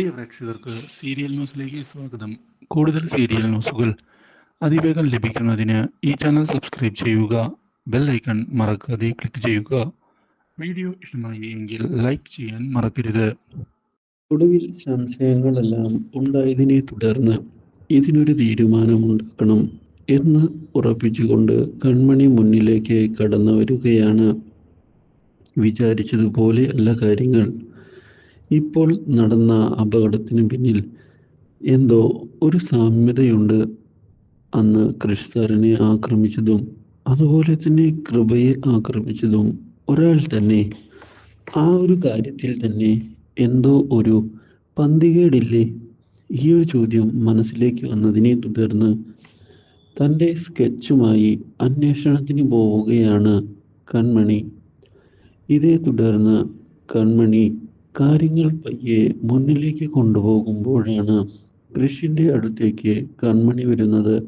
പ്രിയ പ്രേക്ഷകർക്ക് സീരിയൽ ന്യൂസിലേക്ക് സ്വാഗതം. കൂടുതൽ സീരിയൽ ന്യൂസുകൾ അതിവേഗം ലഭിക്കുന്നതിന് ഈ ചാനൽ സബ്സ്ക്രൈബ് ചെയ്യുക ബെൽ ഐക്കൺ മറക്കാതെ ക്ലിക്ക് ചെയ്യുക. വീഡിയോ ഇഷ്ടമായി എങ്കിൽ ലൈക്ക് ചെയ്യാൻ മറക്കരുത്. ഒടുവിൽ സംശയങ്ങളെല്ലാം ഉണ്ടായതിനെ തുടർന്ന് ഇതിനൊരു തീരുമാനമുണ്ടാക്കണം എന്ന് ഉറപ്പിച്ചുകൊണ്ട് കൺമണി മുന്നിലേക്ക് കടന്നു വരികയാണ്. വിചാരിച്ചതുപോലെ അല്ല കാര്യങ്ങൾ. ഇപ്പോൾ നടന്ന അപകടത്തിന് പിന്നിൽ എന്തോ ഒരു സാമ്യതയുണ്ട്. അന്ന് ക്രിഷ് ആക്രമിച്ചതും അതുപോലെ തന്നെ കൃപയെ ആക്രമിച്ചതും ഒരാൾ തന്നെ. ആ ഒരു കാര്യത്തിൽ തന്നെ എന്തോ ഒരു പന്തികേടില്ലേ? ഈ ഒരു ചോദ്യം മനസ്സിലേക്ക് വന്നതിനെ തുടർന്ന് തന്റെ സ്കെച്ചുമായി അന്വേഷണത്തിന് പോവുകയാണ് കൺമണി. ഇതേ തുടർന്ന് കൺമണി കാര്യങ്ങൾ പയ്യെ മുന്നിലേക്ക് കൊണ്ടുപോകുമ്പോഴാണ് കൃഷിന്റെ അടുത്തേക്ക് കൺമണി വരുന്നത്.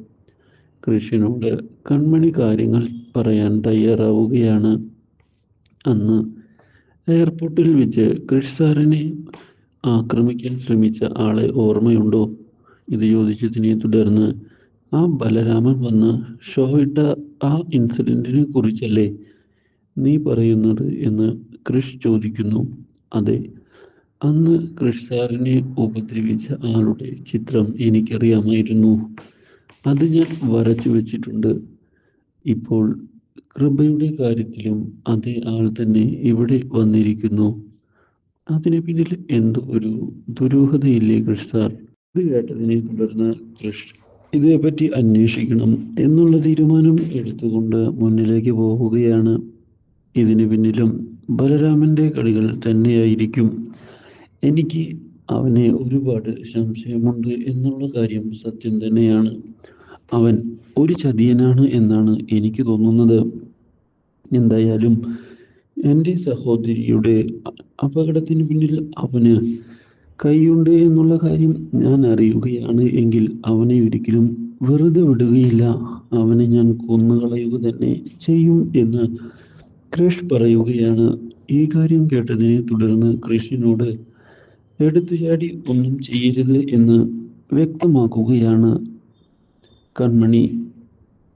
കൃഷിനോട് കൺമണി കാര്യങ്ങൾ പറയാൻ തയ്യാറാവുകയാണ്. അന്ന് എയർപോർട്ടിൽ വെച്ച് കൃഷി സാറിനെ ആക്രമിക്കാൻ ശ്രമിച്ച ആളെ ഓർമ്മയുണ്ടോ? ഇത് ചോദിച്ചതിനെ തുടർന്ന് ആ ബലരാമൻ വന്ന് ഷോ ഇട്ട ആ ഇൻസിഡന്റിനെ കുറിച്ചല്ലേ നീ പറയുന്നത്? എന്ന് കൃഷ് ചോദിക്കുന്നു. അതെ അന്ന് സാറിനെ ഉപദ്രവിച്ച ആളുടെ ചിത്രം എനിക്കറിയാമായിരുന്നു. അത് ഞാൻ വരച്ചു വെച്ചിട്ടുണ്ട്. ഇപ്പോൾ കൃപയുടെ കാര്യത്തിലും അതേ ആൾ തന്നെ ഇവിടെ വന്നിരിക്കുന്നു. അതിന് പിന്നിൽ എന്തോ ഒരു ദുരൂഹതയില്ലേ കൃഷ് സാർ ഇത് കേട്ടതിനെ തുടർന്ന് കൃഷ് ഇതേപ്പറ്റി അന്വേഷിക്കണം എന്നുള്ള തീരുമാനം എടുത്തുകൊണ്ട് മുന്നിലേക്ക് പോവുകയാണ്. ഇതിന് പിന്നിലും ബലരാമന്റെ കളികൾ തന്നെയായിരിക്കും. എനിക്ക് അവനെ ഒരുപാട് സംശയമുണ്ട് എന്നുള്ള കാര്യം സത്യം തന്നെയാണ്. അവൻ ഒരു ചതിയനാണ് എന്നാണ് എനിക്ക് തോന്നുന്നത്. എന്തായാലും എന്റെ സഹോദരിയുടെ അപകടത്തിന് പിന്നിൽ അവന് കൈയുണ്ട് എന്നുള്ള കാര്യം ഞാൻ അറിയുകയാണ് എങ്കിൽ അവനെ ഒരിക്കലും വെറുതെ വിടുകയില്ല. അവനെ ഞാൻ കൊന്നുകളയുക തന്നെ ചെയ്യും എന്ന് ക്രിഷ് പറയുകയാണ്. ഈ കാര്യം കേട്ടതിനെ തുടർന്ന് കൃഷിനോട് എടുത്തുചാടി ഒന്നും ചെയ്യരുത് എന്ന് വ്യക്തമാക്കുകയാണ് കൺമണി.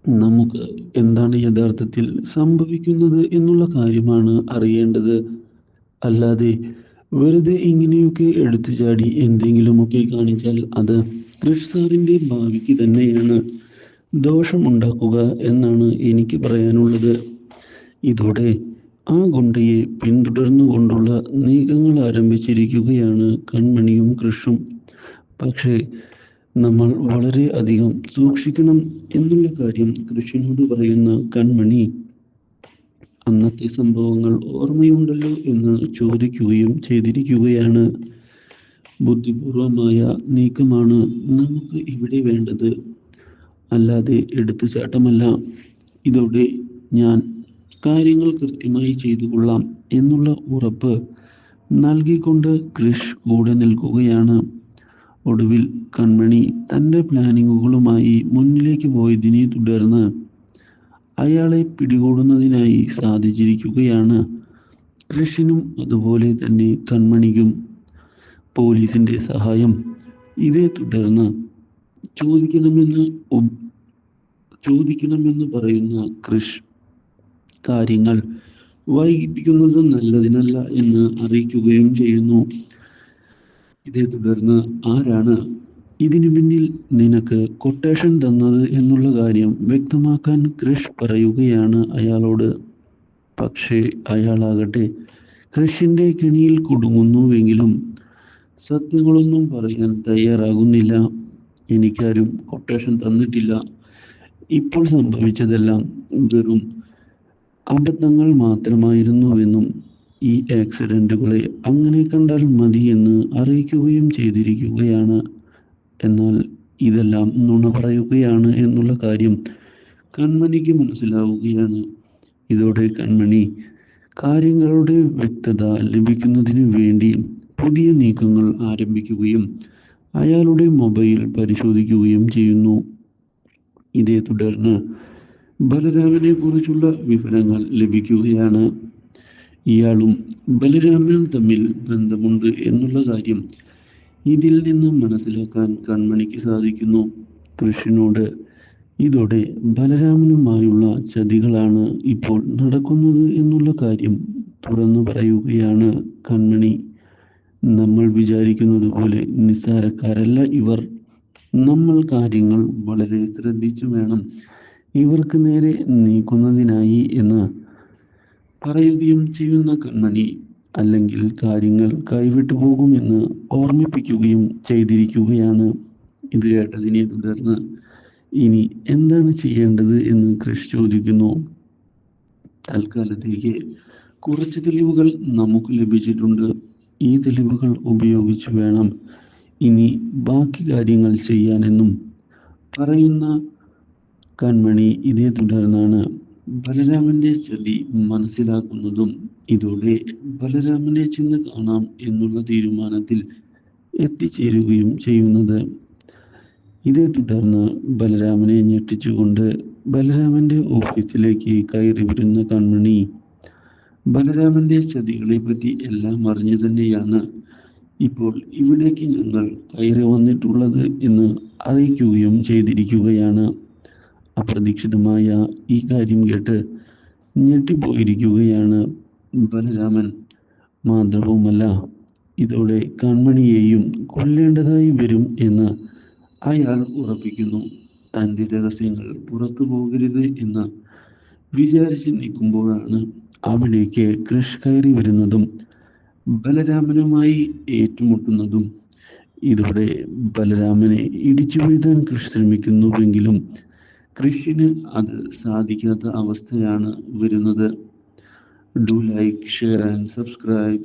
നമുക്ക് എന്താണ് യഥാർത്ഥത്തിൽ സംഭവിക്കുന്നത് എന്നുള്ള കാര്യമാണ് അറിയേണ്ടത്. അല്ലാതെ വെറുതെ ഇങ്ങനെയൊക്കെ എടുത്തുചാടി എന്തെങ്കിലുമൊക്കെ കാണിച്ചാൽ അത് സാറിന്റെ ഭാവിക്ക് തന്നെയാണ് ദോഷമുണ്ടാക്കുക എന്നാണ് എനിക്ക് പറയാനുള്ളത്. ഇതോടെ ആ ഗുണ്ടയെ പിന്തുടർന്നുകൊണ്ടുള്ള നീക്കങ്ങൾ ആരംഭിച്ചിരിക്കുകയാണ് കൺമണിയും കൃഷും പക്ഷേ നമ്മൾ വളരെ അധികം സൂക്ഷിക്കണം എന്നുള്ള കാര്യം കൃഷിനോട് പറയുന്ന കൺമണി അന്നത്തെ സംഭവങ്ങൾ ഓർമ്മയുണ്ടല്ലോ എന്ന് ചോദിക്കുകയും ചെയ്തിരിക്കുകയാണ്. ബുദ്ധിപൂർവമായ നീക്കമാണ് നമുക്ക് ഇവിടെ വേണ്ടത്. അല്ലാതെ എടുത്തുചാട്ടമല്ല. ഇതോടെ ഞാൻ കാര്യങ്ങൾ കൃത്യമായി ചെയ്തു കൊള്ളാം എന്നുള്ള ഉറപ്പ് നൽകിക്കൊണ്ട് കൃഷ് കൂടെ നിൽക്കുകയാണ്. ഒടുവിൽ കൺമണി തന്റെ പ്ലാനിങ്ങുകളുമായി മുന്നിലേക്ക് പോയതിനെ തുടർന്ന് അയാളെ പിടികൂടുന്നതിനായി സാധിച്ചിരിക്കുകയാണ്. കൃഷിനും അതുപോലെ തന്നെ കൺമണിക്കും പോലീസിന്റെ സഹായം ഇതേ തുടർന്ന് ചോദിക്കണമെന്ന് ചോദിക്കണമെന്ന് പറയുന്ന കൃഷ് കാര്യങ്ങൾ വൈകിപ്പിക്കുന്നത് നല്ലതിനല്ല എന്ന് അറിയിക്കുകയും ചെയ്യുന്നു. ഇതേ തുടർന്ന് ആരാണ് ഇതിനു പിന്നിൽ നിനക്ക് കൊട്ടേഷൻ തന്നത് എന്നുള്ള കാര്യം വ്യക്തമാക്കാൻ ക്രിഷ് പറയുകയാണ് അയാളോട്. പക്ഷേ അയാളാകട്ടെ ക്രിഷിന്റെ കെണിയിൽ കുടുങ്ങുന്നുവെങ്കിലും സത്യങ്ങളൊന്നും പറയാൻ തയ്യാറാകുന്നില്ല. എനിക്കാരും കൊട്ടേഷൻ തന്നിട്ടില്ല. ഇപ്പോൾ സംഭവിച്ചതെല്ലാം വെറും അബദ്ധങ്ങൾ മാത്രമായിരുന്നുവെന്നും ഈ ആക്സിഡന്റുകളെ അങ്ങനെ കണ്ടാൽ മതിയെന്ന് അറിയിക്കുകയും ചെയ്തിരിക്കുകയാണ്. എന്നാൽ ഇതെല്ലാം നുണ പറയുകയാണ് എന്നുള്ള കാര്യം കൺമണിക്ക് മനസ്സിലാവുകയാണ്. ഇതോടെ കൺമണി കാര്യങ്ങളുടെ വ്യക്തത ലഭിക്കുന്നതിന് വേണ്ടി പുതിയ നീക്കങ്ങൾ ആരംഭിക്കുകയും അയാളുടെ മൊബൈൽ പരിശോധിക്കുകയും ചെയ്യുന്നു. ഇതേ തുടർന്ന് ബലരാമനെ കുറിച്ചുള്ള വിവരങ്ങൾ ലഭിക്കുകയാണ്. ഇയാളും ബലരാമനും തമ്മിൽ ബന്ധമുണ്ട് എന്നുള്ള കാര്യം ഇതിൽ നിന്ന് മനസ്സിലാക്കാൻ കൺമണിക്ക് സാധിക്കുന്നു. കൃഷ്ണനോട് ഇതോടെ ബലരാമനുമായുള്ള ചതികളാണ് ഇപ്പോൾ നടക്കുന്നത് എന്നുള്ള കാര്യം തുറന്നു പറയുകയാണ് കൺമണി. നമ്മൾ വിചാരിക്കുന്നത് പോലെ നിസ്സാരക്കാരല്ല ഇവർ. നമ്മൾ കാര്യങ്ങൾ വളരെ ശ്രദ്ധിച്ചു വേണം. ഇവർക്ക് നേരെ നീക്കുന്നതിനായി എന്ന് പറയുകയും ചെയ്യുന്ന കൺമണി അല്ലെങ്കിൽ കാര്യങ്ങൾ കൈവിട്ടു പോകുമെന്ന് ഓർമ്മിപ്പിക്കുകയും ചെയ്തിരിക്കുകയാണ്. ഇത് കേട്ടതിനെ തുടർന്ന് ഇനി എന്താണ് ചെയ്യേണ്ടത് എന്ന് കൃഷ് ചോദിക്കുന്നു. തൽക്കാലത്തേക്ക് കുറച്ച് തെളിവുകൾ നമുക്ക് ലഭിച്ചിട്ടുണ്ട്. ഈ തെളിവുകൾ ഉപയോഗിച്ച് വേണം ഇനി ബാക്കി കാര്യങ്ങൾ ചെയ്യാനെന്നും പറയുന്ന കൺമണി ഇതേ തുടർന്നാണ് ബലരാമന്റെ ചതി മനസ്സിലാക്കുന്നതും ഇതോടെ ബലരാമനെ ചെന്ന് കാണാം എന്നുള്ള തീരുമാനത്തിൽ എത്തിച്ചേരുകയും ചെയ്യുന്നത്. ഇതേ തുടർന്ന് ബലരാമനെ ഞെട്ടിച്ചുകൊണ്ട് ബലരാമന്റെ ഓഫീസിലേക്ക് കയറി വരുന്ന കൺമണി ബലരാമന്റെ ചതികളെ പറ്റി എല്ലാം അറിഞ്ഞു തന്നെയാണ് ഇപ്പോൾ ഇവിടേക്ക് ഞങ്ങൾ കയറി വന്നിട്ടുള്ളത് എന്ന് അറിയിക്കുകയും ചെയ്തിരിക്കുകയാണ്. അപ്രതീക്ഷിതമായ ഈ കാര്യം കേട്ട് ഞെട്ടിപ്പോയിരിക്കുകയാണ് ബലരാമൻ. മാത്രവുമല്ല ഇതോടെ കൺമണിയെയും കൊല്ലേണ്ടതായി വരും എന്ന് അയാൾ ഉറപ്പിക്കുന്നു. തന്റെ രഹസ്യങ്ങൾ പുറത്തു പോകരുത് എന്ന് വിചാരിച്ച് നിൽക്കുമ്പോഴാണ് അവിടേക്ക് കൃഷ് കയറി വരുന്നതും ബലരാമനുമായി ഏറ്റുമുട്ടുന്നതും. ഇതോടെ ബലരാമനെ ഇടിച്ചു വീഴ്ത്താൻ കൃഷ് ശ്രമിക്കുന്നുവെങ്കിലും കൃഷിന് അത് സാധിക്കാത്ത അവസ്ഥയാണ് വരുന്നത്. Do like share and subscribe